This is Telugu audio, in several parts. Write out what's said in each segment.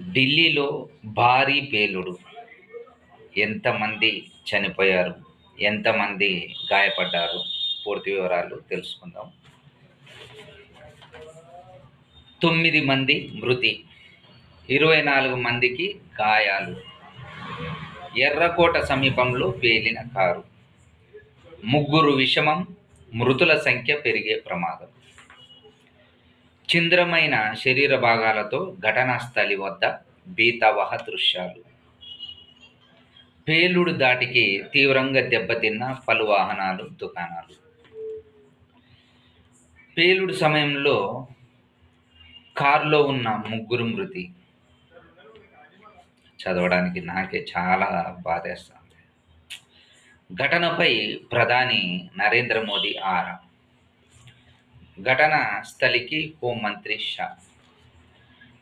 ఢిల్లీలో భారీ పేలుడు. ఎంతమంది చనిపోయారు? ఎంతమంది గాయపడ్డారు? పూర్తి వివరాలు తెలుసుకుందాం. తొమ్మిది మంది మృతి ఇరవై నాలుగు మందికి గాయాలు. ఎర్రకోట సమీపంలో పేలిన కారు. ముగ్గురు విషమం మృతుల సంఖ్య పెరిగే ప్రమాదం. చింద్రమైన శరీర భాగాలతో ఘటనా స్థలి వద్ద బీతవహ దృశ్యాలు. పేలుడు దాటికి తీవ్రంగా దెబ్బతిన్న పలు వాహనాలు దుకాణాలు. పేలుడు సమయంలో కారులో ఉన్న ముగ్గురు మృతి. చదవడానికి నాకే చాలా బాధేస్తుంది. ఘటనపై ప్రధాని నరేంద్ర మోదీ ఆరా. ఘటన స్థలికి హోంమంత్రి షా.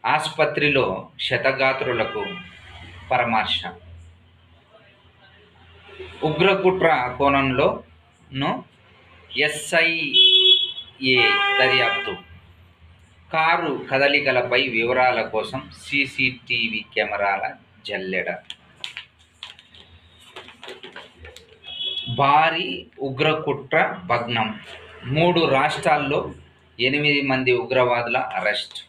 ఆసుపత్రిలో క్షతగాత్రులకు పరామర్శ. ఉగ్రకుట్ర కోణంలోను ఎస్ఐఏ దర్యాప్తు. కారు కదలికలపై వివరాల కోసం సీసీటీవీ కెమెరాల జల్లెడ. భారీ ఉగ్రకుట్ర భగ్నం. మూడు రాష్ట్రాల్లో ఎనిమిది మంది ఉగ్రవాదుల అరెస్ట్.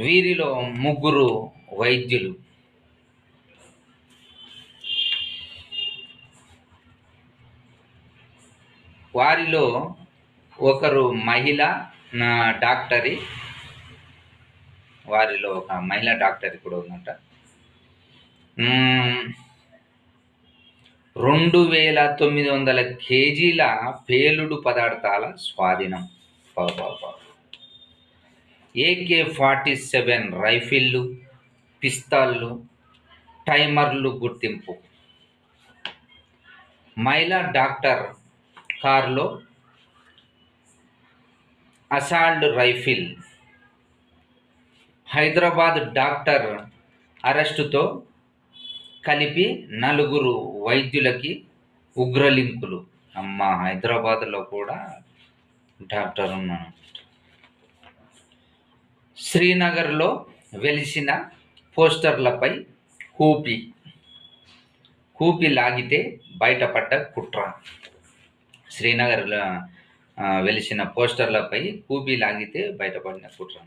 వీరిలో ముగ్గురు వైద్యులు. వారిలో ఒకరు మహిళ డాక్టరీ డాక్టరి. వారిలో ఒక మహిళా డాక్టర్ కూడా ఉందంట. రెండు వేల తొమ్మిది వందల కేజీల పేలుడు పదార్థాల స్వాధీనం. ఏకే ఫార్టీ సెవెన్ రైఫిళ్ళు పిస్తాళ్ళు టైమర్లు గుర్తింపు. మహిళా డాక్టర్ కారులో అసాల్డ్ రైఫిల్. హైదరాబాద్ డాక్టర్ అరెస్టుతో కలిపి నలుగురు వైద్యులకి ఉగ్రలింకులు. అమ్మ హైదరాబాద్లో కూడా డాక్టర్ ఉన్నాను. శ్రీనగర్లో వెలిసిన పోస్టర్లపై కూపి. కూపి లాగితే బయటపడ్డ కుట్ర. శ్రీనగర్లో వెలిసిన పోస్టర్లపై కూపి లాగితే బయటపడిన కుట్ర.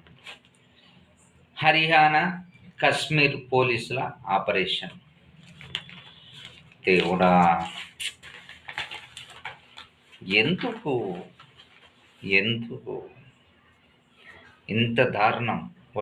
హర్యానా కశ్మీర్ పోలీసుల ఆపరేషన్. దేవుడా ఎందుకు? ఎందుకు? ఇంత దారుణం.